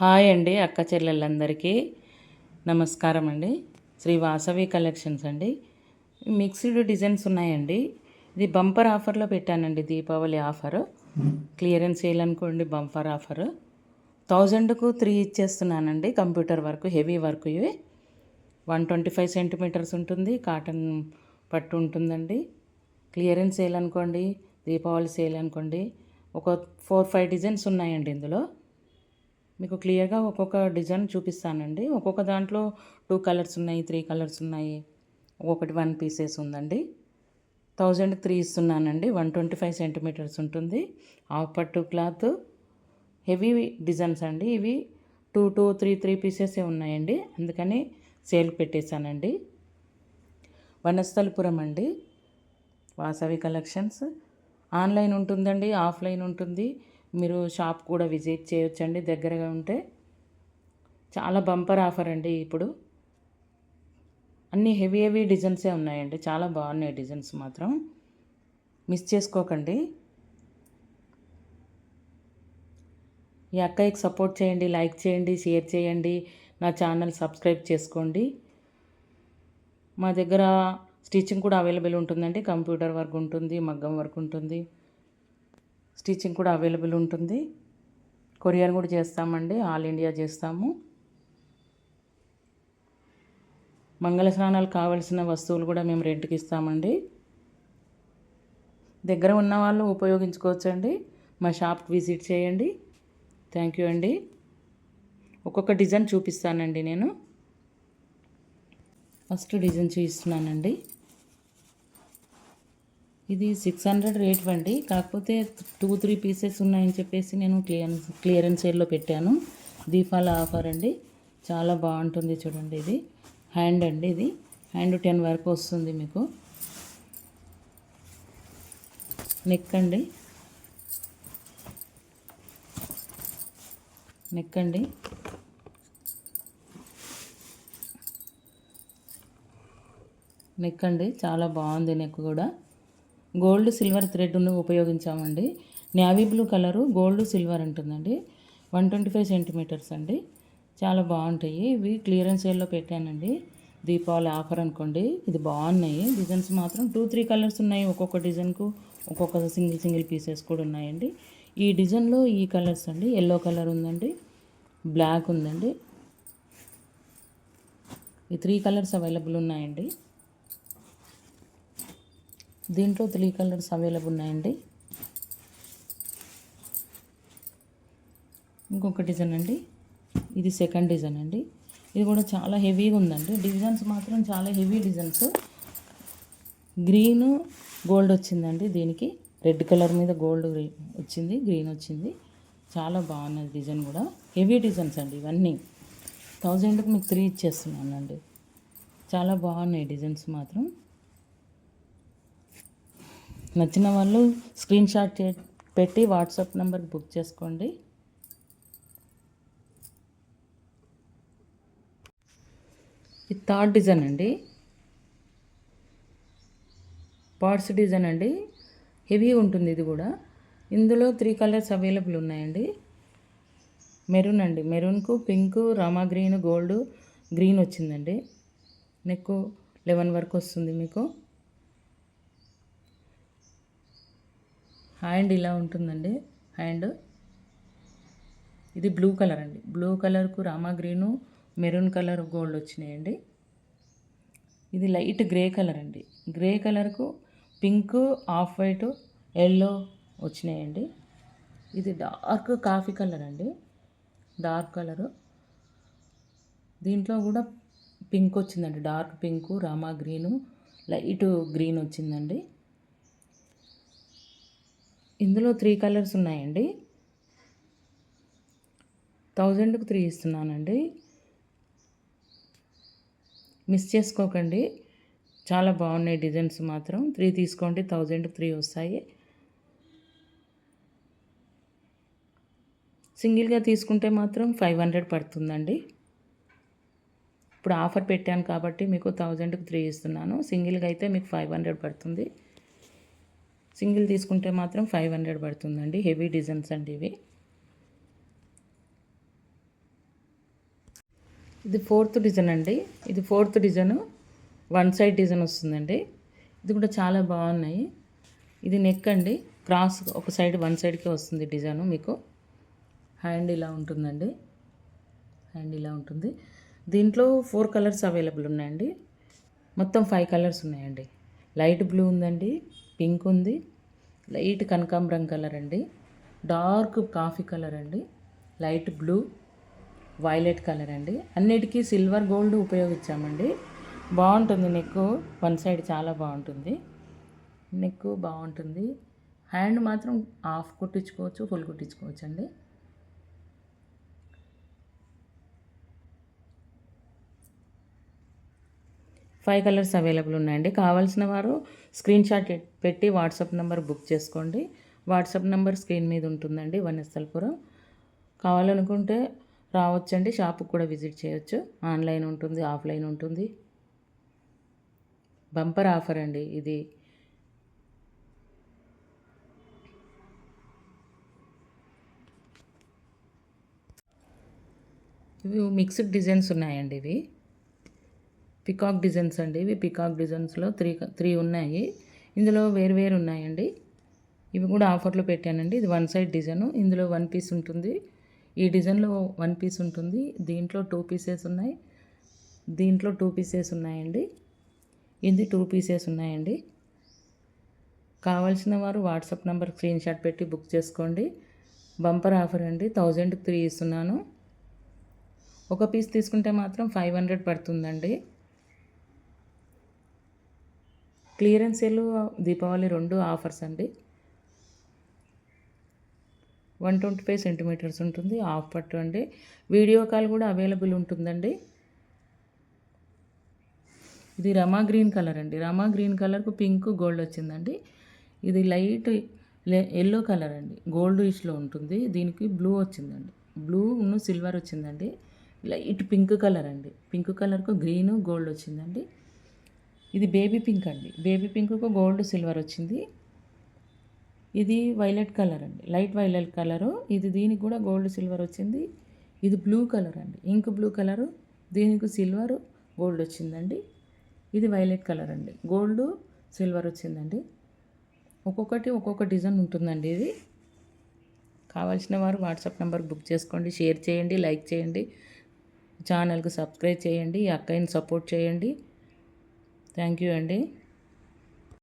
Hi అండి అక్క చెల్లెళ్ళందరికీ నమస్కారం అండి. శ్రీ వాసవి కలెక్షన్స్ అండి. మిక్స్డ్ డిజైన్స్ ఉన్నాయండి. ఇది బంపర్ ఆఫర్లో పెట్టానండి దీపావళి ఆఫర్. క్లియరెన్స్ చేయాలనుకోండి అనుకోండి బంపర్ ఆఫర్. థౌజండ్కు త్రీ ఇచ్చేస్తున్నానండి కంప్యూటర్ వర్క్ హెవీ వర్క్ ఇవి. వన్ ట్వంటీ ఫైవ్ సెంటీమీటర్స్ ఉంటుంది కాటన్ పట్టు ఉంటుందండి. క్లియరెన్స్ చేయాలనుకోండి అనుకోండి దీపావళి చేయాలనుకోండి అనుకోండి ఒక ఫోర్ ఫైవ్ డిజైన్స్ ఉన్నాయండి ఇందులో. మీకు క్లియర్గా ఒక్కొక్క డిజైన్ చూపిస్తానండి. ఒక్కొక్క దాంట్లో టూ కలర్స్ ఉన్నాయి త్రీ కలర్స్ ఉన్నాయి. ఒక్కొక్కటి వన్ పీసెస్ ఉందండి. థౌజండ్ త్రీ ఇస్తున్నానండి వన్ ట్వంటీ ఫైవ్ సెంటీమీటర్స్ ఉంటుంది. హాఫ్ పట్టు క్లాత్. హెవీ డిజైన్స్ అండి. ఇవి టూ టూ త్రీ త్రీ పీసెసే ఉన్నాయండి. అందుకని సేల్ పెట్టేశానండి. వనస్థలపురం అండి. వాసవి కలెక్షన్స్. ఆన్లైన్ ఉంటుందండి ఆఫ్లైన్ ఉంటుంది. మీరు షాప్ కూడా విజిట్ చేయొచ్చండి. దగ్గరగా ఉంటే చాలా బంపర్ ఆఫర్ అండి ఇప్పుడు. అన్ని హెవీ హెవీ డిజైన్సే ఉన్నాయండి. చాలా బాగున్నాయి డిజైన్స్ మాత్రం. మిస్ చేసుకోకండి. ఈ అక్కయ్యకి సపోర్ట్ చేయండి లైక్ చేయండి షేర్ చేయండి. నా ఛానల్ సబ్స్క్రైబ్ చేసుకోండి. మా దగ్గర స్టిచ్చింగ్ కూడా అవైలబుల్ ఉంటుందండి. కంప్యూటర్ వర్క్ ఉంటుంది మగ్గం వర్క్ ఉంటుంది. స్టిచ్చింగ్ కూడా అవైలబుల్ ఉంటుంది. కొరియర్ కూడా చేస్తామండి. ఆల్ ఇండియా చేస్తాము. మంగళ స్నానాలు కావలసిన వస్తువులు కూడా మేము రెంట్కి ఇస్తామండి. దగ్గర ఉన్న వాళ్ళు ఉపయోగించుకోవచ్చండి. మా షాప్కి విజిట్ చేయండి. థ్యాంక్ యూ అండి. ఒక్కొక్క డిజైన్ చూపిస్తానండి నేను. ఫస్ట్ డిజైన్ చూపిస్తున్నానండి. ఇది సిక్స్ హండ్రెడ్ రేట్ అండి. కాకపోతే టూ త్రీ పీసెస్ ఉన్నాయని చెప్పేసి నేను క్లియరెన్స్ క్లియరెన్స్ సేల్లో పెట్టాను. దీపాల ఆఫర్ అండి. చాలా బాగుంటుంది చూడండి ఇది. హ్యాండ్ అండి ఇది. హ్యాండ్ టెన్ వరకు వస్తుంది మీకు. నెక్ అండి. నెక్ అండి. నెక్ అండి. చాలా బాగుంది నెక్ కూడా. గోల్డ్ సిల్వర్ థ్రెడ్ను ఉపయోగించామండి. Navy blue colour gold silver ఉంటుందండి వన్ ట్వంటీ ఫైవ్ సెంటీమీటర్స్ అండి. చాలా బాగుంటాయి. ఇవి క్లియరెన్స్ సేల్లో పెట్టానండి. దీపావళి ఆఫర్ అనుకోండి. ఇది బాగున్నాయి. డిజైన్స్ మాత్రం టూ త్రీ కలర్స్ ఉన్నాయి. ఒక్కొక్క డిజైన్కు ఒక్కొక్క సింగిల్ సింగిల్ పీసెస్ కూడా ఉన్నాయండి. ఈ డిజైన్లో ఈ కలర్స్ అండి. ఎల్లో కలర్ ఉందండి. బ్లాక్ ఉందండి. ఈ త్రీ కలర్స్ అవైలబుల్ ఉన్నాయండి. దీంట్లో త్రీ కలర్స్ అవైలబుల్ ఉన్నాయండి. ఇంకొక డిజైన్ అండి. ఇది సెకండ్ డిజైన్ అండి. ఇది కూడా చాలా హెవీగా ఉందండి. డిజైన్స్ మాత్రం చాలా హెవీ డిజైన్స్. గ్రీన్ గోల్డ్ వచ్చిందండి దీనికి. రెడ్ కలర్ మీద గోల్డ్ వచ్చింది గ్రీన్ వచ్చింది. చాలా బాగున్నది డిజైన్ కూడా. హెవీ డిజైన్స్ అండి ఇవన్నీ. థౌజండ్కి మీకు త్రీ ఇచ్చేస్తున్నానండి. చాలా బాగున్నాయి డిజైన్స్ మాత్రం. నచ్చిన వాళ్ళు స్క్రీన్ షాట్ పెట్టి వాట్సాప్ నెంబర్కి బుక్ చేసుకోండి. ఇది థర్డ్ డిజైన్ అండి. పార్ట్స్ డిజైన్ అండి. హెవీ ఉంటుంది ఇది కూడా. ఇందులో త్రీ కలర్స్ అవైలబుల్ ఉన్నాయండి. మెరూన్ అండి. మెరూన్కు pink Rama green gold green వచ్చిందండి. నెక్ లెవెన్ వరకు వస్తుంది మీకు. హ్యాండ్ ఇలా ఉంటుందండి. హ్యాండ్. ఇది బ్లూ కలర్ అండి. Blue కలర్కు Rama green maroon colour gold వచ్చినాయండి. ఇది లైట్ గ్రే కలర్ అండి. గ్రే కలర్కు పింక్ ఆఫ్ వైట్ ఎల్లో వచ్చినాయండి. ఇది డార్క్ కాఫీ కలర్ అండి. Dark colour. దీంట్లో కూడా పింక్ వచ్చిందండి. Dark pink Rama green light green వచ్చిందండి. ఇందులో త్రీ కలర్స్ ఉన్నాయండి. థౌజండ్కు త్రీ ఇస్తున్నానండి. మిస్ చేసుకోకండి. చాలా బాగున్నాయి డిజైన్స్ మాత్రం. త్రీ తీసుకోండి థౌజండ్కి త్రీ వస్తాయి. సింగిల్గా తీసుకుంటే మాత్రం ఫైవ్ హండ్రెడ్ పడుతుందండి. ఇప్పుడు ఆఫర్ పెట్టాను కాబట్టి మీకు థౌజండ్కి త్రీ ఇస్తున్నాను. సింగిల్గా అయితే మీకు ఫైవ్ హండ్రెడ్ పడుతుంది. సింగిల్ తీసుకుంటే మాత్రం ఫైవ్ హండ్రెడ్ పడుతుందండి. హెవీ డిజైన్స్ అండి ఇవి. ఇది ఫోర్త్ డిజైన్ అండి. ఇది fourth design. One side design వస్తుందండి. ఇది కూడా చాలా బాగున్నాయి. ఇది నెక్ అండి. క్రాస్ ఒక సైడ్ వన్ సైడ్కే వస్తుంది డిజైన్ మీకు. హ్యాండ్ ఇలా ఉంటుందండి. హ్యాండ్ ఇలా ఉంటుంది. దీంట్లో ఫోర్ కలర్స్ అవైలబుల్ ఉన్నాయండి. మొత్తం ఫైవ్ కలర్స్ ఉన్నాయండి. లైట్ బ్లూ ఉందండి. పింక్ ఉంది. లైట్ కనకాంబరం కలర్ అండి. డార్క్ కాఫీ కలర్ అండి. లైట్ బ్లూ వైలెట్ కలర్ అండి. అన్నిటికీ సిల్వర్ గోల్డ్ ఉపయోగించామండి. బాగుంటుంది నెక్ వన్ సైడ్ చాలా బాగుంటుంది. నెక్ బాగుంటుంది. హ్యాండ్ మాత్రం హాఫ్ కుట్టించుకోవచ్చు ఫుల్ కుట్టించుకోవచ్చు అండి ఫైవ్ కలర్స్ అవైలబుల్ ఉన్నాయండి. కావాల్సిన వారు స్క్రీన్ షాట్ పెట్టి వాట్సాప్ నెంబర్ బుక్ చేసుకోండి. వాట్సాప్ నెంబర్ స్క్రీన్ మీద ఉంటుందండి వనస్థలపురం. కావాలనుకుంటే రావచ్చండి. షాప్కి కూడా విజిట్ చేయొచ్చు. ఆన్లైన్ ఉంటుంది ఆఫ్లైన్ ఉంటుంది. బంపర్ ఆఫర్ అండి ఇది. ఇవి మిక్స్డ్ డిజైన్స్ ఉన్నాయండి ఇవి. పికాక్ డిజైన్స్ అండి. ఇవి పికాక్ డిజైన్స్లో త్రీ త్రీ ఉన్నాయి. ఇందులో వేరు వేరు ఉన్నాయండి. ఇవి కూడా ఆఫర్లో పెట్టానండి. ఇది వన్ సైడ్ డిజైన్. ఇందులో వన్ పీస్ ఉంటుంది. ఈ డిజైన్లో వన్ పీస్ ఉంటుంది. దీంట్లో టూ పీసెస్ ఉన్నాయి. దీంట్లో టూ పీసెస్ ఉన్నాయండి. ఇది టూ పీసెస్ ఉన్నాయండి. కావాల్సిన వారు వాట్సాప్ నెంబర్ స్క్రీన్ షాట్ పెట్టి బుక్ చేసుకోండి. బంపర్ ఆఫర్ అండి. థౌజండ్ త్రీ ఇస్తున్నాను. ఒక పీస్ తీసుకుంటే మాత్రం ఫైవ్ హండ్రెడ్ పడుతుందండి. క్లియరెన్స్ సేలు దీపావళి రెండు ఆఫర్స్ అండి. వన్ ట్వంటీ ఫైవ్ సెంటీమీటర్స్ ఉంటుంది హాఫ్ పట్టు అండి. వీడియో కాల్ కూడా అవైలబుల్ ఉంటుందండి. ఇది రమా గ్రీన్ కలర్ అండి. రమా గ్రీన్ కలర్కు పింక్ గోల్డ్ వచ్చిందండి. ఇది లైట్ ఎల్లో కలర్ అండి. గోల్డ్ ఇష్లో ఉంటుంది. దీనికి బ్లూ వచ్చిందండి. బ్లూ సిల్వర్ వచ్చిందండి. లైట్ పింక్ కలర్ అండి. పింక్ కలర్కు గ్రీను గోల్డ్ వచ్చిందండి. ఇది బేబీ పింక్ అండి. బేబీ పింక్కు గోల్డ్ సిల్వర్ వచ్చింది. ఇది వైలెట్ కలర్ అండి. Light violet colour. ఇది దీనికి కూడా గోల్డ్ సిల్వర్ వచ్చింది. ఇది బ్లూ కలర్ అండి. Ink blue colour. దీనికి సిల్వర్ గోల్డ్ వచ్చిందండి. ఇది వైలెట్ కలర్ అండి. గోల్డ్ సిల్వర్ వచ్చిందండి. ఒక్కొక్కటి ఒక్కొక్క డిజైన్ ఉంటుందండి ఇది. కావాల్సిన వారు వాట్సాప్ నెంబర్ బుక్ చేసుకోండి. షేర్ చేయండి లైక్ చేయండి. ఛానల్కి సబ్స్క్రైబ్ చేయండి. ఈ అక్కయ్యని సపోర్ట్ చేయండి. థ్యాంక్ యూ అండి.